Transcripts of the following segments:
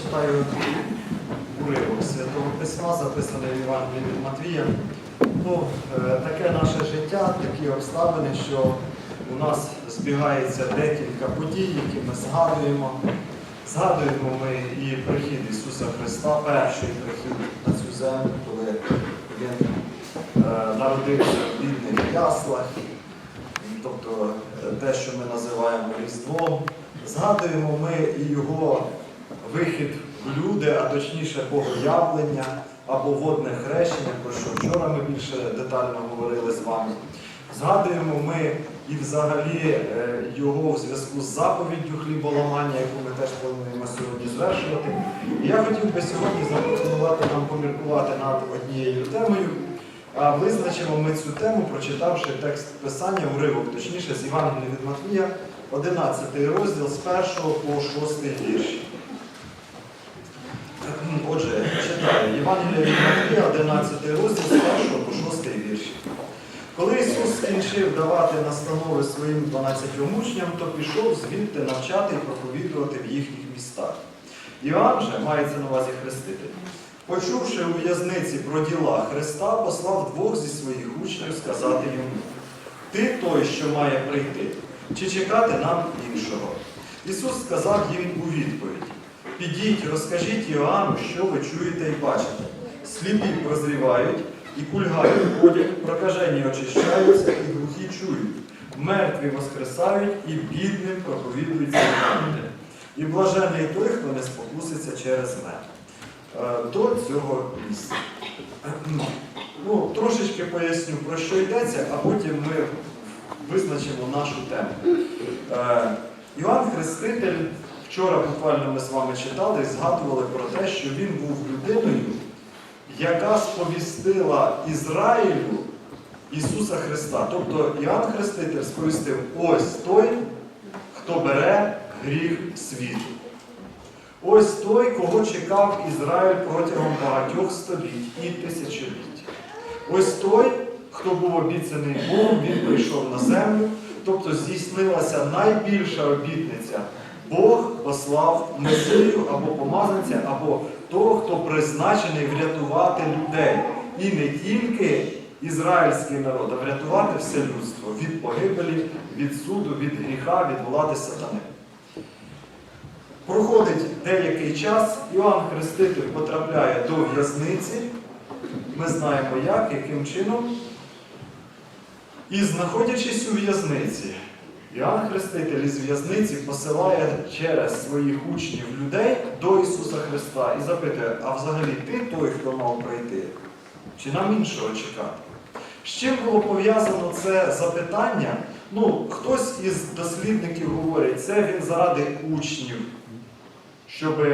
прочитаю уривок Святого Письма, записаний в Євангелії від Матвія. Ну, е, таке наше життя, такі обставини, що у нас збігається декілька подій, які ми згадуємо. Згадуємо ми і прихід Ісуса Христа, перший прихід на цю землю, коли Він е, народився в бідних яслах, тобто е, те, що ми називаємо Різдвом. Згадуємо ми і його вихід в люди, а точніше богоявлення або водне хрещення, про що вчора ми більше детально говорили з вами. Згадуємо ми і взагалі е, його в зв'язку з заповіддю хліболамання, яку ми теж плануємо сьогодні звершувати. І я хотів би сьогодні запропонувати нам поміркувати над однією темою. А визначимо ми цю тему, прочитавши текст писання, уривок, точніше, з Євангелія від Матвія, 11 розділ з 1 по 6 вірш. Отже, читаю Євангелія від Матвія, 11 розділ з 1 по 6 вірш. Коли Ісус скінчив давати настанови своїм 12 учням, то пішов звідти навчати і проповідувати в їхніх містах. Іоанн же, мається на увазі хреститель, почувши у в'язниці про діла Христа, послав двох зі своїх учнів сказати йому: Ти той, що має прийти, чи чекати нам іншого? Ісус сказав їм у відповідь: Підіть, розкажіть Іоанну, що ви чуєте і бачите. Сліпі прозрівають, і кульгають ходять, прокажені очищаються, і глухі чують. Мертві воскресають, і бідним проповідується Євангеліє. І блажений той, хто не спокуситься через мене. Е, До цього місця. Ну, трошечки поясню, про що йдеться, а потім ми визначимо нашу тему. Е, Іван Хреститель, вчора буквально ми з вами читали і згадували про те, що він був людиною, яка сповістила Ізраїлю Ісуса Христа. Тобто Іоанн Хреститель сповістив ось той, хто бере гріх світу. Ось той, кого чекав Ізраїль протягом багатьох століть і тисячоліть. Ось той, хто був обіцяний Богом, він прийшов на землю, тобто здійснилася найбільша обітниця. Бог послав Месію або помазанця, або того, хто призначений врятувати людей. І не тільки ізраїльський народ, а врятувати все людство від погибелі, від суду, від гріха, від влади сатани. Проходить деякий час, Іоанн Хреститель потрапляє до в'язниці. Ми знаємо як, яким чином. І знаходячись у в'язниці, Іоанн Хреститель із в'язниці посилає через своїх учнів людей до Ісуса Христа і запитує, а взагалі ти той, хто мав прийти? Чи нам іншого чекати? З чим було пов'язано це запитання? Ну, хтось із дослідників говорить, це він заради учнів, щоб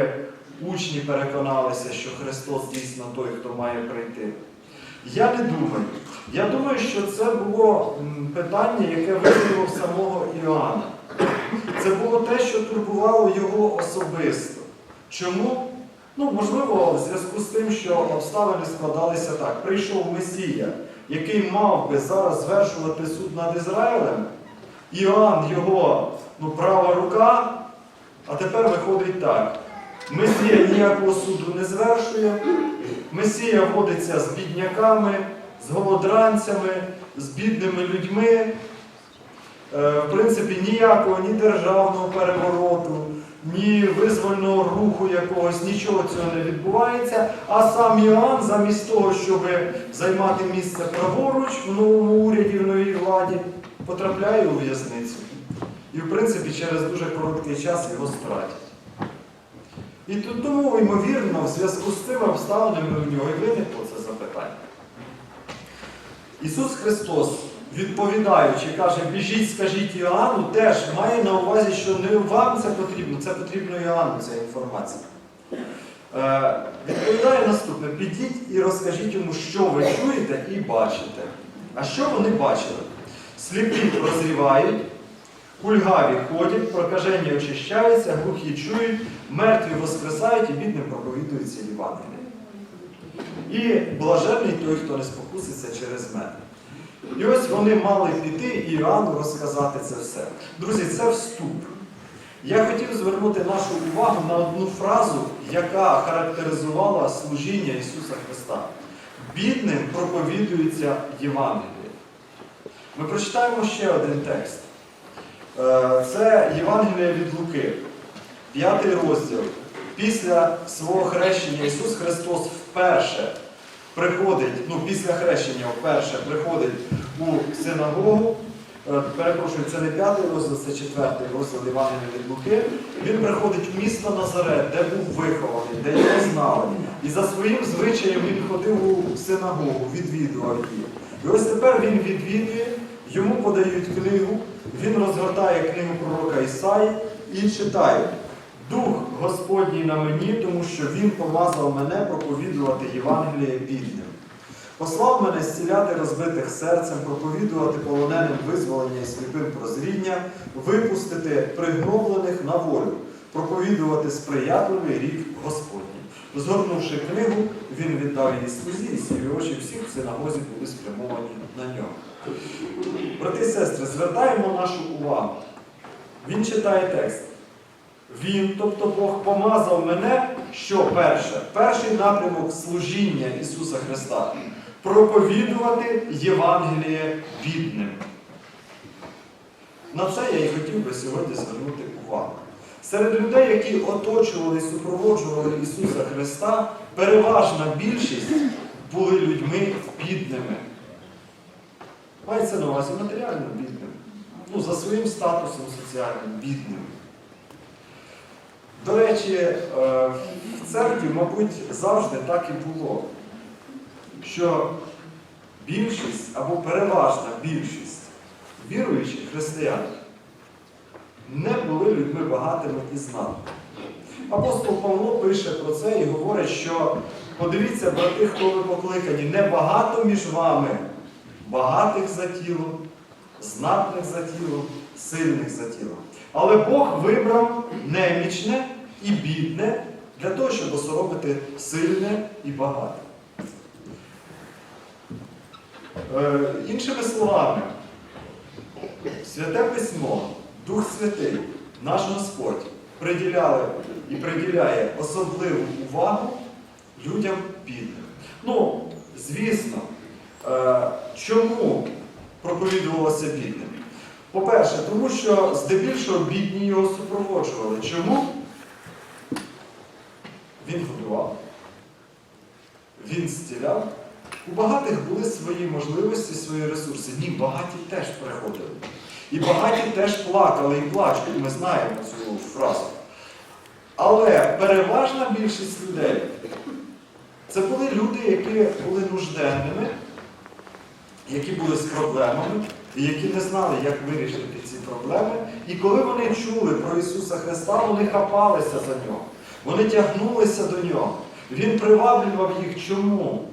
учні переконалися, що Христос дійсно той, хто має прийти. Я не думаю. Я думаю, що це було питання, яке виникло в самого Іоанна. Це було те, що турбувало його особисто. Чому? Ну, можливо, в зв'язку з тим, що обставини складалися так. Прийшов Месія, який мав би зараз звершувати суд над Ізраїлем. Іоанн його ну, права рука, а тепер виходить так. Месія ніякого суду не звершує, Месія водиться з бідняками, з голодранцями, з бідними людьми. Е, В принципі, ніякого ні державного перевороту, ні визвольного руху якогось, нічого цього не відбувається. А сам Іоанн, замість того, щоб займати місце праворуч в новому уряді, в новій владі, потрапляє у в'язницю. І, в принципі, через дуже короткий час його стратять. І тому, ймовірно, в зв'язку з цими обставинами в нього і виникло це запитання. Ісус Христос, відповідаючи, каже, біжіть, скажіть Іоанну, теж має на увазі, що не вам це потрібно, це потрібно Іоанну, ця інформація. Е, відповідає наступне: підіть і розкажіть йому, що ви чуєте і бачите. А що вони бачили? Сліпі прозрівають, кульгаві ходять, прокажені очищаються, глухі чують, мертві воскресають і бідним проповідується Євангеліє. І блаженний той, хто не спокуситься через мене. І ось вони мали піти і Іоанну розказати це все. Друзі, це вступ. Я хотів звернути нашу увагу на одну фразу, яка характеризувала служіння Ісуса Христа. Бідним проповідується Євангеліє. Ми прочитаємо ще один текст. Е, Це Євангеліє від Луки, п'ятий розділ. Після свого хрещення Ісус Христос вперше приходить, ну після хрещення вперше приходить у синагогу. Е, Перепрошую, це не п'ятий розділ, це четвертий розділ Євангелія від Луки. Він приходить в місто Назарет, де був вихований, де його знали. І за своїм звичаєм він ходив у синагогу, відвідував її. І ось тепер він відвідує, йому подають книгу, він розгортає книгу пророка Ісаї і читає. Дух Господній на мені, тому що Він помазав мене проповідувати Євангеліє бідним. Послав мене зціляти розбитих серцем, проповідувати полоненим визволення і сліпим прозріння, випустити пригноблених на волю, проповідувати сприятливий рік Господній. Згорнувши книгу, він віддав її слузі, і сірі очі всіх в синагозі були спрямовані на нього. Брати і сестри, звертаємо нашу увагу. Він читає текст. Він, тобто Бог, помазав мене, що перше, перший напрямок служіння Ісуса Христа проповідувати Євангеліє бідним. На це я і хотів би сьогодні звернути увагу. Серед людей, які оточували і супроводжували Ісуса Христа, переважна більшість були людьми бідними. Мається на увазі матеріально бідним. Ну, за своїм статусом соціальним бідним. До речі, е, в церкві, мабуть, завжди так і було, що більшість або переважна більшість віруючих християн не були людьми багатими і знатними. Апостол Павло пише про це і говорить, що подивіться, брати, хто ви покликані, не багато між вами, багатих за тілом, знатних за тілом, сильних за тілом. Але Бог вибрав немічне і бідне для того, щоб осоробити сильне і багате. Е, іншими словами, Святе Письмо, Дух Святий, наш Господь приділяли і приділяє особливу увагу людям бідним. Ну, звісно, чому проповідувалося бідним? По-перше, тому що здебільшого бідні його супроводжували. Чому? Він годував, він зціляв. У багатих були свої можливості, свої ресурси. Ні, багаті теж приходили. І багаті теж плакали і плачуть. Ми знаємо цю фразу. Але переважна більшість людей це були люди, які були нужденними, які були з проблемами, і які не знали, як вирішити ці проблеми. І коли вони чули про Ісуса Христа, вони хапалися за нього. Вони тягнулися до нього. Він приваблював їх чому?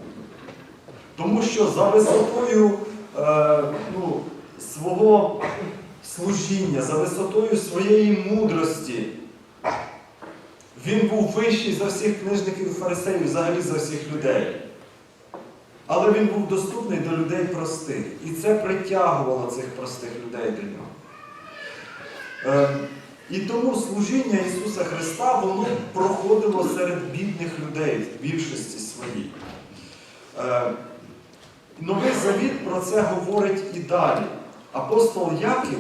Тому що за висотою е, ну, свого служіння, за висотою своєї мудрості, він був вищий за всіх книжників і фарисеїв, взагалі за всіх людей. Але він був доступний до людей простих. І це притягувало цих простих людей до нього. Е, і тому служіння Ісуса Христа воно проходило серед бідних людей в більшості своїй. Е, Новий Завіт про це говорить і далі. Апостол Яків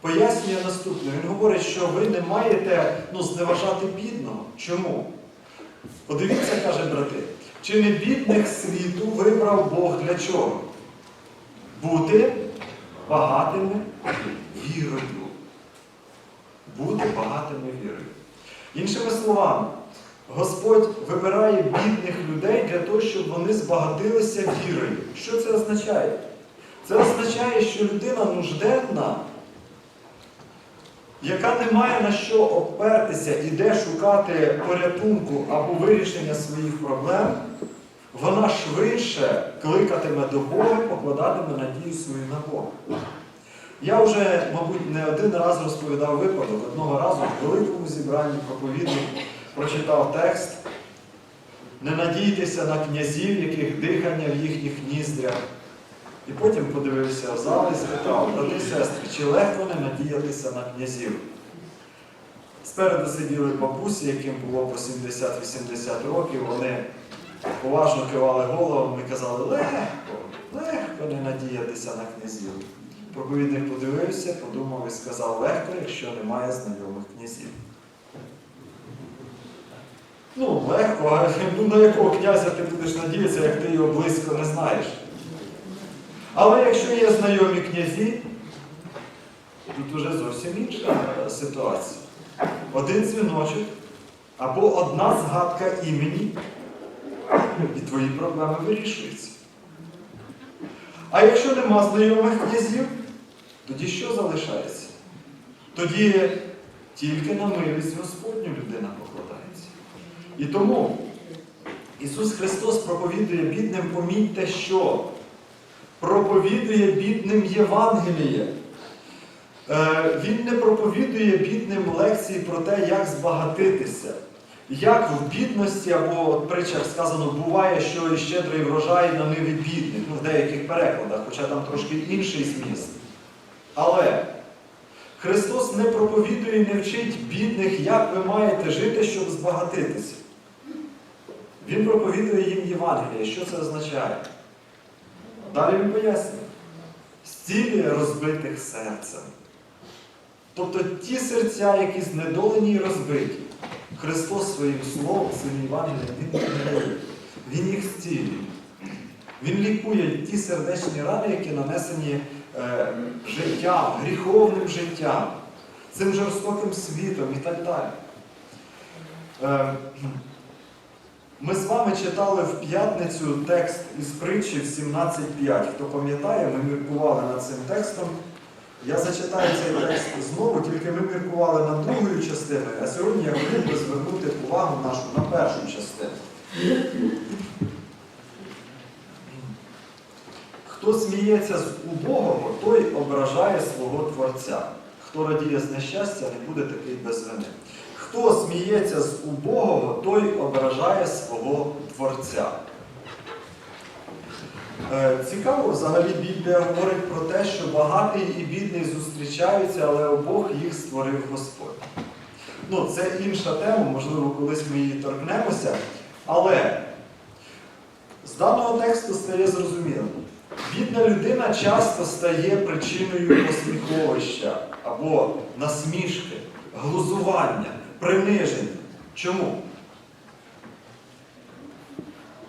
пояснює наступне. Він говорить, що ви не маєте ну, зневажати бідного. Чому? Подивіться, каже брати, чи не бідних світу вибрав Бог для чого? Бути багатими вірою. Бути багатими вірою. Іншими словами, Господь вибирає бідних людей для того, щоб вони збагатилися вірою. Що це означає? Це означає, що людина нужденна, яка не має на що опертися, іде шукати порятунку або вирішення своїх проблем, вона швидше кликатиме до Бога, покладатиме надію свою на Бога. Я вже, мабуть, не один раз розповідав випадок. Одного разу в великому зібранні проповідник прочитав текст. Не надійтеся на князів, яких дихання в їхніх ніздрях. І потім подивився в зал і спитав, брати сестри, чи легко не надіятися на князів? Спереду сиділи бабусі, яким було по 70-80 років, вони поважно кивали головами і казали, легко, легко не надіятися на князів. Проповідник подивився, подумав і сказав, легко, якщо немає знайомих князів. Ну, легко, а ну, на якого князя ти будеш надіятися, як ти його близько не знаєш. Але якщо є знайомі князі, тут уже зовсім інша ситуація. Один дзвіночок або одна згадка імені, і твої проблеми вирішуються. А якщо нема знайомих князів, тоді що залишається? Тоді тільки на милість Господню людина покладається. І тому Ісус Христос проповідує бідним, помітьте, що проповідує бідним Євангеліє. Е, Він не проповідує бідним лекції про те, як збагатитися. Як в бідності, або в притчах сказано, буває, що і щедрий врожай на ниві бідних, ну, в деяких перекладах, хоча там трошки інший зміст. Але Христос не проповідує і не вчить бідних, як ви маєте жити, щоб збагатитися. Він проповідує їм Євангеліє. Що це означає? Далі він пояснює. Зцілює розбитих серцем. Тобто ті серця, які знедолені і розбиті, Христос своїм словом, своїм Євангелієм, Він не. Він їх зцілює. Він лікує ті сердечні рани, які нанесені е, життям, гріховним життям, цим жорстоким світом і так далі. Е, ми з вами читали в п'ятницю текст із притчі 17.5. Хто пам'ятає, ми міркували над цим текстом. Я зачитаю цей текст знову, тільки ми міркували над другою частиною, а сьогодні я хотів би звернути увагу нашу на першу частину. Хто сміється з убогого, той ображає свого Творця. Хто радіє з нещастя, не буде такий без вини. Хто сміється з убогого, той ображає свого Творця. Е, Цікаво, взагалі Біблія говорить про те, що багатий і бідний зустрічаються, але обох їх створив Господь. Ну, це інша тема, можливо, колись ми її торкнемося. Але з даного тексту стає зрозуміло. Бідна людина часто стає причиною посміховища або насмішки, глузування, приниження. Чому?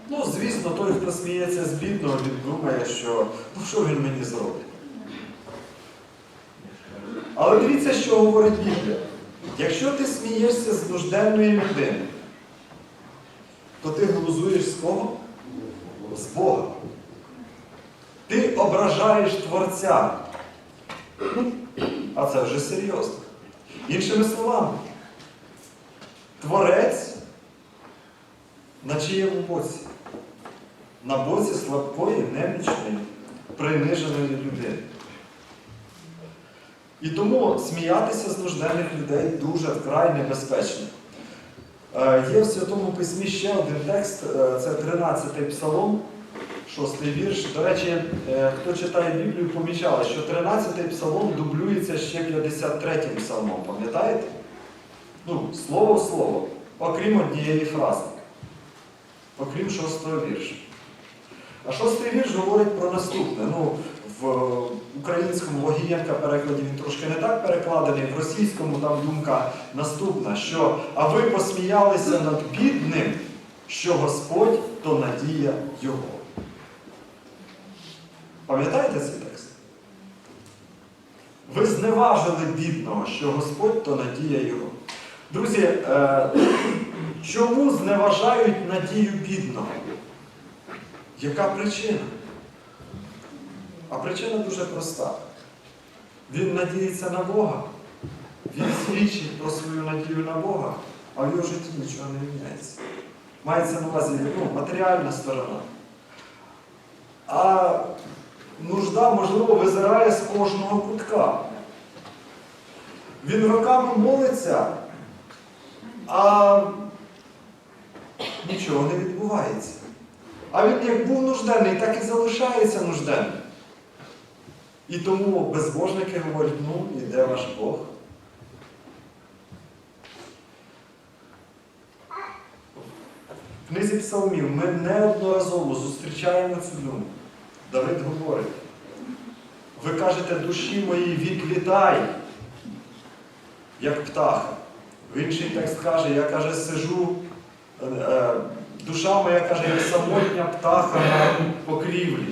Ну, звісно, той, хто сміється з бідного, він думає, що ну що він мені зробить. Але дивіться, що говорить Біблія. Якщо ти смієшся з нужденної людини, то ти глузуєш з кого? З Бога. Ти ображаєш Творця. А це вже серйозно. Іншими словами, Творець на чиєму боці? На боці слабкої, немічної, приниженої людини. І тому сміятися з нужденних людей дуже вкрай небезпечно. Е, Є в Святому Письмі ще один текст, е, це 13-й псалом, 6-й вірш. До речі, е, хто читає Біблію, помічали, що 13-й псалом дублюється ще 53-м псалмом, пам'ятаєте? Ну, слово в слово, окрім однієї фрази, окрім 6-го вірша. А шостий вірш говорить про наступне. Ну, в українському Вогієнка перекладі він трошки не так перекладений, в російському там думка наступна, що а ви посміялися над бідним, що Господь то надія Його. Пам'ятаєте цей текст? Ви зневажили бідного, що Господь то надія Його. Друзі, е, чому зневажають надію бідного? Яка причина? А причина дуже проста. Він надіється на Бога, він свідчить про свою надію на Бога, а в його житті нічого не міняється. Мається на увазі ну, матеріальна сторона. А нужда, можливо, визирає з кожного кутка. Він роками молиться, а нічого не відбувається. А він як був нужденний, так і залишається нужденним. І тому безбожники говорять, ну і де ваш Бог? В книзі псалмів ми неодноразово зустрічаємо цю думку. Давид говорить, ви кажете, душі моїй відлітай, як птаха. Інший текст каже, я каже, сижу, е, душа моя каже, як самотня птаха на покрівлі.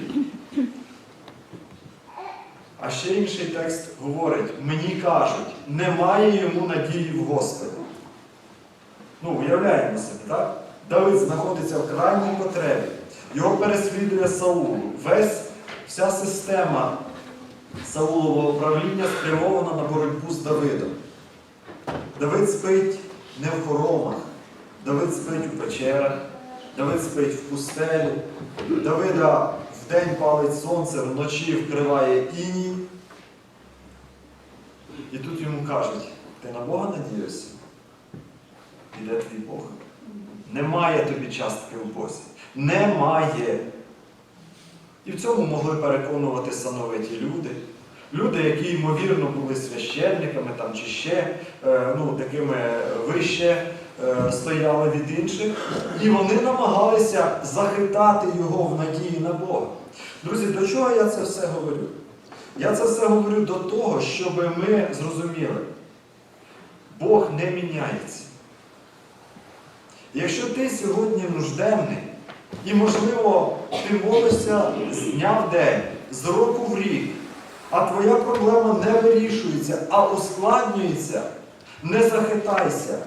А ще інший текст говорить, мені кажуть, немає йому надії в Господі. Ну, уявляємо собі, так? Давид знаходиться в крайній потребі. Його переслідує Саул. Весь, вся система Саулового правління спрямована на боротьбу з Давидом. Давид спить не в хоромах, Давид спить у печерах, Давид спить в пустелі, Давида вдень палить сонце, вночі вкриває іній. І тут йому кажуть, ти на Бога надієшся? Іде твій Бог. Немає тобі частки в Бозі. Немає. І в цьому могли переконувати сановиті люди. Люди, які, ймовірно, були священниками там, чи ще е, ну, такими вище е, стояли від інших. І вони намагалися захитати його в надії на Бога. Друзі, до чого я це все говорю? Я це все говорю до того, щоб ми зрозуміли, Бог не міняється. Якщо ти сьогодні нужденний, і, можливо, ти молишся з дня в день, з року в рік, а твоя проблема не вирішується, а ускладнюється, не захитайся.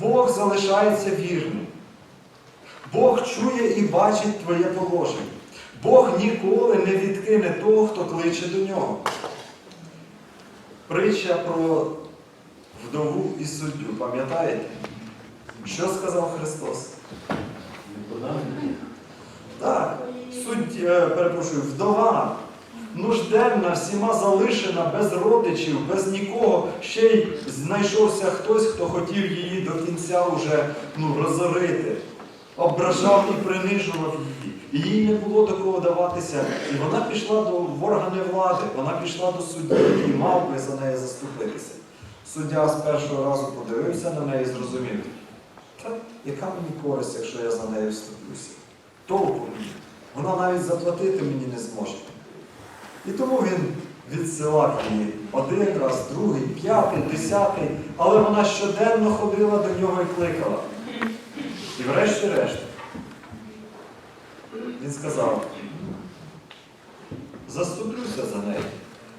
Бог залишається вірним. Бог чує і бачить твоє положення. Бог ніколи не відкине того, хто кличе до нього. Притча про вдову і суддю, пам'ятаєте? Що сказав Христос? Так, суть, е, перепрошую, вдова, нужденна, всіма залишена, без родичів, без нікого. Ще й знайшовся хтось, хто хотів її до кінця вже ну, розорити, ображав і принижував її. І їй не було до кого даватися. І вона пішла до в органи влади, вона пішла до судді, який мав би за неї заступитися. Суддя з першого разу подивився на неї і зрозумів. Та яка мені користь, якщо я за нею вступлюся? Толку мені. Вона навіть заплатити мені не зможе. І тому він відсилав її один раз, другий, п'ятий, десятий, але вона щоденно ходила до нього і кликала. І врешті-решт він сказав, заступлюся за нею,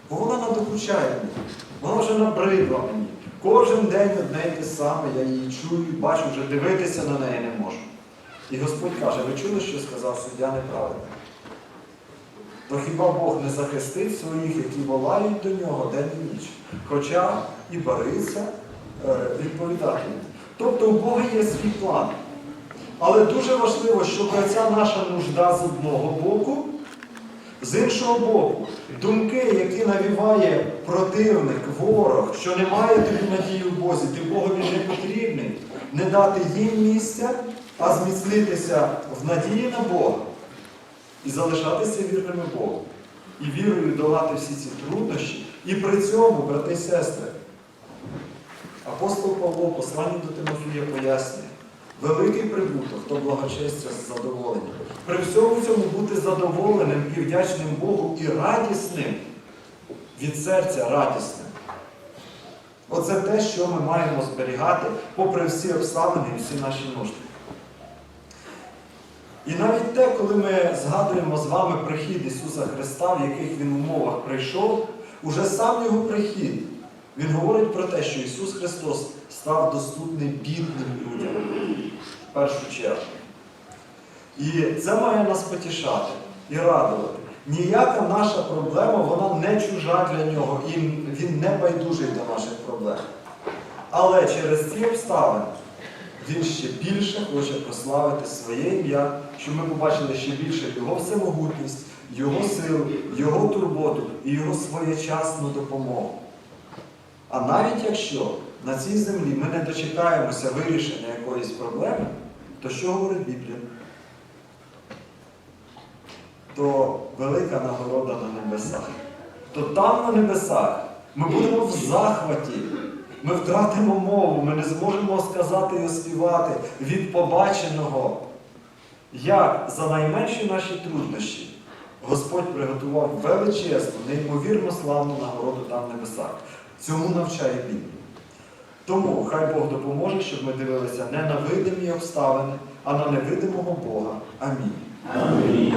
бо вона надокучає мені, вона вже набридла мені. Кожен день одне й те саме, я її чую, бачу, вже дивитися на неї не можу. І Господь каже, ви чули, що сказав суддя неправильно? То хіба Бог не захистить своїх, які волають до нього день і ніч? Хоча і бариться е, відповідати. Тобто у Бога є свій план. Але дуже важливо, щоб ця наша нужда з одного боку, з іншого боку, думки, які навіває противник, ворог, що немає тобі надії в Бозі, ти Богові не потрібний, не дати їм місця, а зміцнитися в надії на Бога і залишатися вірними Богу. І вірою долати всі ці труднощі. І при цьому, брати і сестри, апостол Павло, посланні до Тимофія пояснює, великий прибуток, то благочестя з задоволенням. При всьому цьому бути задоволеним і вдячним Богу і радісним, від серця радісним. Оце те, що ми маємо зберігати, попри всі обставини і всі наші нужди. І навіть те, коли ми згадуємо з вами прихід Ісуса Христа, в яких Він умовах прийшов, уже сам Його прихід, Він говорить про те, що Ісус Христос став доступний бідним людям в першу чергу. І це має нас потішати і радувати. Ніяка наша проблема, вона не чужа для нього, і він не байдужий до наших проблем. Але через ці обставини він ще більше хоче прославити своє ім'я, щоб ми побачили ще більше його всемогутність, його силу, його турботу і його своєчасну допомогу. А навіть якщо на цій землі ми не дочекаємося вирішення якоїсь проблеми, то що говорить Біблія? То велика нагорода на небесах. То там на небесах ми будемо в захваті. Ми втратимо мову, ми не зможемо сказати і оспівати від побаченого, як за найменші наші труднощі Господь приготував величезну, неймовірно славну нагороду там в небесах. Цьому навчає Біблія. Тому хай Бог допоможе, щоб ми дивилися не на видимі обставини, а на невидимого Бога. Амінь. Амінь.